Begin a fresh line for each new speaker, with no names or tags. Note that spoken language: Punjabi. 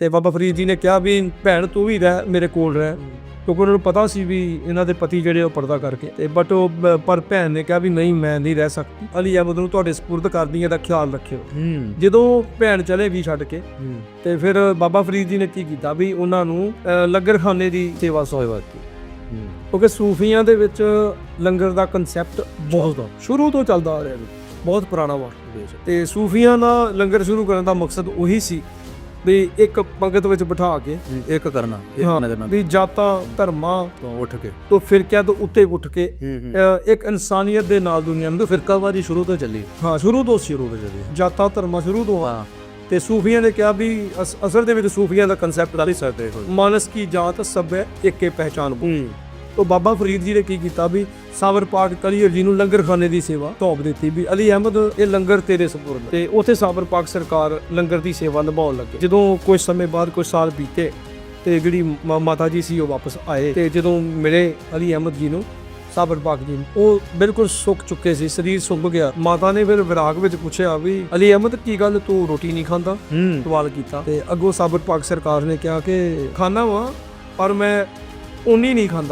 ਤੇ ਬਾਬਾ ਫਰੀਦ ਜੀ ਨੇ ਕਿਹਾ ਵੀ ਭੈਣ ਤੂੰ ਵੀ ਰਹਿ ਮੇਰੇ ਕੋਲ ਰਹਿ। ਕਿਉਂਕਿ ਉਹਨਾਂ ਨੂੰ ਪਤਾ ਸੀ ਵੀ ਇਹਨਾਂ ਦੇ ਪਤੀ ਜਿਹੜੇ ਉਹ ਪਰਦਾ ਕਰਕੇ। ਤੇ ਬਟ ਉਹ ਪਰ ਭੈਣ ਨੇ ਕਿਹਾ ਵੀ ਨਹੀਂ ਮੈਂ ਨਹੀਂ ਰਹਿ ਸਕਦੀ। ਅਲੀ ਅਹਿਮਦ ਨੂੰ ਤੁਹਾਡੇ ਸਪੁਰਦ ਕਰਦੀ ਇਹਦਾ ਖਿਆਲ ਰੱਖਿਓ।
ਹੂੰ।
ਜਦੋਂ ਭੈਣ ਚਲੇ ਵੀ ਛੱਡ ਕੇ ਤੇ ਫਿਰ ਬਾਬਾ ਫਰੀਦ ਜੀ ਨੇ ਕੀ ਕੀਤਾ ਵੀ ਉਹਨਾਂ ਨੂੰ ਲੰਗਰਖਾਨੇ ਦੀ ਸੇਵਾ ਸੋਇਵਾ ਕੀਤੀ ਕਿਉਂਕਿ ਸੂਫੀਆਂ ਦੇ ਵਿੱਚ ਲੰਗਰ ਦਾ ਕਨਸੈਪਟ ਬਹੁਤ ਸ਼ੁਰੂ ਤੋਂ ਚੱਲਦਾ ਆ ਰਿਹਾ ਹੈ ਬਹੁਤ ਪੁਰਾਣਾ ਵਾ ਤੇ ਸੂਫੀਆਂ ਦਾ ਲੰਗਰ ਸ਼ੁਰੂ ਕਰਨ ਦਾ ਮਕਸਦ ਉਹੀ ਸੀ। ਵੀ ਇੱਕ ਪੰਗਤ ਵਿੱਚ ਬਿਠਾ ਕੇ
ਇੱਕ ਕਰਨਾ ਇੱਕ
ਹਾਂ,
ਨਜ਼ਰ ਨਾਲ।
ਵੀ ਜਾਤਾਂ ਧਰਮਾਂ
ਤੋਂ ਉੱਠ ਕੇ।
ਤੋਂ ਫਿਰਕਿਆਂ ਤੋਂ ਉੱਤੇ ਉੱਠ ਕੇ
ਹੂੰ
ਅ, ਇੱਕ ਇਨਸਾਨੀਅਤ ਦੇ ਨਾਲ ਦੁਨੀਆ ਨੂੰ
ਫਿਰਕਾਵਾਰੀ ਸ਼ੁਰੂ ਤੋਂ ਚੱਲੀ?
ਹਾਂ ਸ਼ੁਰੂ ਤੋਂ ਸ਼ੁਰੂ ਤੋਂ ਚੱਲੀ। ਜਾਤਾਂ ਧਰਮਾਂ ਸ਼ੁਰੂ ਤੋਂ। ਆ
ਹਾਂ।
ਤੇ ਸੂਫੀਆਂ ਨੇ ਕਿਹਾ ਵੀ ਅਸ- ਅਸਲ ਦੇ ਵਿੱਚ ਸੂਫੀਆਂ ਦਾ ਕਨਸੈਪਟ ਦਾ
ਸਕਦੇ ਹੋ
ਮਾਨਸ ਕੀ ਜਾਤ ਸਭ ਹੈ ਏਕੇ ਪਹਿਚਾਨ ਬੋ। ਤੋਂ ਬਾਬਾ ਫਰੀਦ ਜੀ ਨੇ ਕੀ ਕੀਤਾ ਵੀ ਸਾਵਰ ਪਾਕ ਕਲੀਅਰ ਜੀ ਨੂੰ ਲੰਗਰਖਾਨੇ ਦੀ ਸੇਵਾ ਧੌਪ ਦਿੱਤੀ ਵੀ ਅਲੀ ਅਹਿਮਦ ਇਹ ਲੰਗਰ ਤੇਰੇ ਸਪੁਰਦ ਤੇ ਉੱਥੇ ਸਾਵਰ ਪਾਕ ਸਰਕਾਰ ਲੰਗਰ ਦੀ ਸੇਵਾ ਨਿਭਾਉਣ ਲੱਗੇ। ਜਦੋਂ ਕੁਝ ਸਮੇਂ ਬਾਅਦ ਕੁਝ ਸਾਲ ਬੀਤੇ ਤੇ ਜਿਹੜੀ ਮਾਤਾ ਜੀ ਸੀ ਉਹ ਵਾਪਸ ਆਏ ਤੇ ਜਦੋਂ ਮਿਲੇ ਅਲੀ ਅਹਿਮਦ ਜੀ ਨੂੰ ਸਾਬਰ ਪਾਕ ਜੀ ਨੂੰ, ਉਹ ਬਿਲਕੁਲ ਸੁੱਕ ਚੁੱਕੇ ਸੀ ਸਰੀਰ ਸੁੱਕ ਗਿਆ। ਮਾਤਾ ਨੇ ਫਿਰ ਵਿਰਾਗ ਵਿੱਚ ਪੁੱਛਿਆ ਵੀ ਅਲੀ ਅਹਿਮਦ ਕੀ ਗੱਲ? ਤੂੰ ਰੋਟੀ ਨਹੀਂ ਖਾਂਦਾ? ਸਵਾਲ ਕੀਤਾ। ਤੇ ਅੱਗੋਂ ਸਾਬਰ ਪਾਕ ਸਰਕਾਰ ਨੇ ਕਿਹਾ ਕਿ ਖਾਣਾ ਵਾ ਪਰ ਮੈਂ ਉਨੀ ਨਹੀਂ ਖਾਂਦਾ।